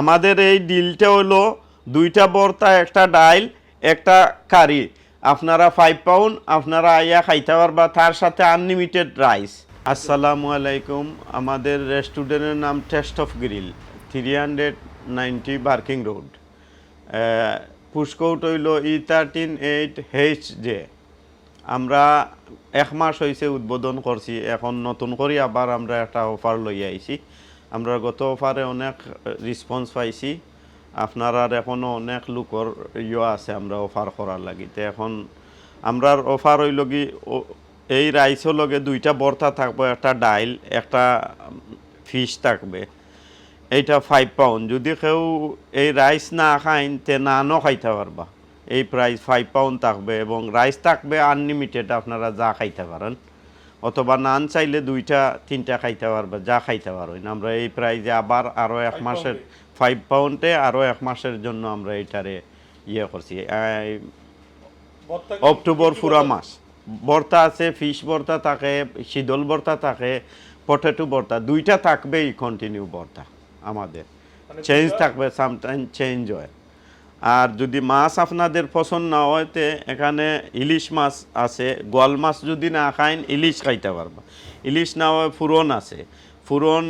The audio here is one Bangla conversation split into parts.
আমাদের এই ডিলটা হলো দুইটা বর্তা, একটা ডাইল, একটা কারি। আপনারা ফাইভ পাউন্ড আপনারা আইয়া খাইতে পারবা, তার সাথে আনলিমিটেড রাইস আসসালামু আলাইকুম, আমাদের রেস্টুরেন্টের নাম taste of grill three hundred ninety Barking Road পুষ্কৌট হইল E thirteen eight H J আমরা এক মাস হয়েছে উদ্বোধন করছি, এখন নতুন করে আবার আমরা একটা অফার লই আইছি। আমরা গত অফারে অনেক রেসপন্স পাইছি। আপনার আর এখনও অনেক লোকর ইয়ে আছে আমরা অফার করার লাগিতে এখন আমরার অফার হইল কি এই রাইসও লগে দুইটা বর্তা থাকবে, একটা ডাইল, একটা ফিশ থাকবে। এইটা ফাইভ পাউন্ড যদি কেউ এই রাইস না খাইন তে নানও খাইতে পারবা। এই প্রাইস ফাইভ পাউন্ড থাকবে এবং রাইস থাকবে আনলিমিটেড আপনারা যা খাইতে পারেন। অথবা নান চাইলে দুইটা তিনটা খাইতে পারবে যা খাইতে পারবেন আমরা এই প্রাইজে আবার আরও এক মাসের ফাইভ পাউন্ডে আরও এক মাসের জন্য আমরা এইটারে ইয়ে করছি। অক্টোবর পুরা মাস। ভর্তা আছে ফিশ ভর্তা থাকে শীতল ভর্তা থাকে পটেটো ভর্তা দুইটা থাকবেই কন্টিনিউ ভর্তা আমাদের। চেঞ্জ থাকবে সামটাইম চেঞ্জ হয়। আর যদি মাছ আপনাদের পছন্দ না হয়, তে এখানে ইলিশ মাছ আছে। গোয়াল মাছ যদি না খাইন, ইলিশ খাইতে পারবা। ইলিশ না হয় ফুরন আছে। ফুরন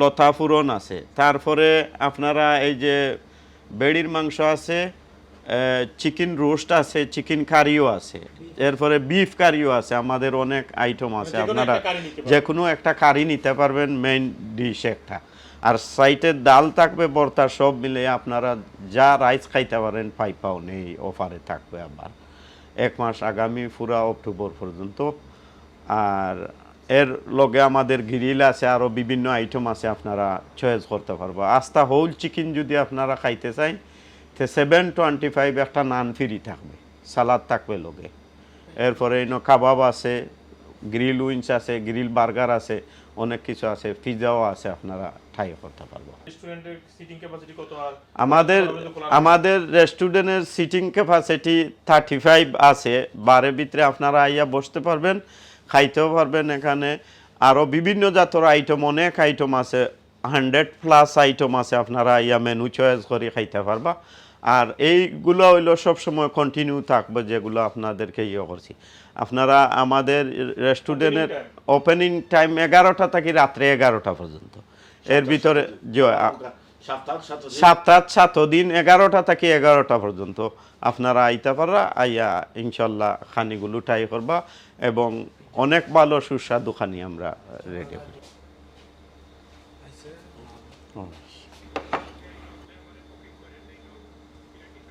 লতা ফুরন আছে। তারপরে আপনারা এই যে বেড়ির মাংস আছে চিকেন রোস্ট আছে চিকেন কারিও আছে এরপরে বিফ কারিও আছে আমাদের অনেক আইটেম আছে আপনারা। যে কোনো একটা কারি নিতে পারবেন মেইন ডিশ একটা। আর সাইটের ডাল থাকবে বর্তা সব মিলে আপনারা যা রাইস খাইতে পারেন ফাইভ পাউন্ড এই অফারে থাকবে আবার। এক মাস আগামী পুরা অক্টোবর পর্যন্ত। আর এর লগে আমাদের গ্রিল আছে আরও বিভিন্ন আইটেম আছে আপনারা চয়েস করতে পারব। আস্তা হোল চিকেন যদি আপনারা খাইতে চাই তো সেভেন টোয়েন্টি ফাইভ একটা নান ফ্রি থাকবে সালাদ থাকবে লগে এরপরে ইনো কাবাব আছে গ্রিল উইন্স আছে গ্রিল বার্গার আছে অনেক কিছু আছে পিজাও আছে আপনারা ঠাই করতে পারব আমাদের আমাদের রেস্টুরেন্টের সিটিং ক্যাপাসিটি থার্টি ফাইভ আছে বারে ভিতরে আপনারা আইয়া বসতে পারবেন খাইতেও পারবেন এখানে। আরও বিভিন্ন জাতের আইটেম অনেক আইটেম আছে হান্ড্রেড প্লাস আইটেম আছে আপনারা আইয়া মেনু চয়েস করে খাইতে পারবা। আর এইগুলো হইল সবসময় কন্টিনিউ থাকবে যেগুলো আপনাদেরকে ইয়ে করছি। আপনারা আমাদের রেস্টুরেন্টের ওপেনিং টাইম এগারোটা থাকি রাত্রে এগারোটা পর্যন্ত। এর ভিতরে যে আ- সাতটা সাত দিন এগারোটা থাকি এগারোটা পর্যন্ত। আপনারা আইতে পারা আইয়া ইনশাল্লাহ খানিগুলো ট্রাই করবা এবং অনেক ভালো সুস্বাদু খানি আমরা রেডি করি। হুম।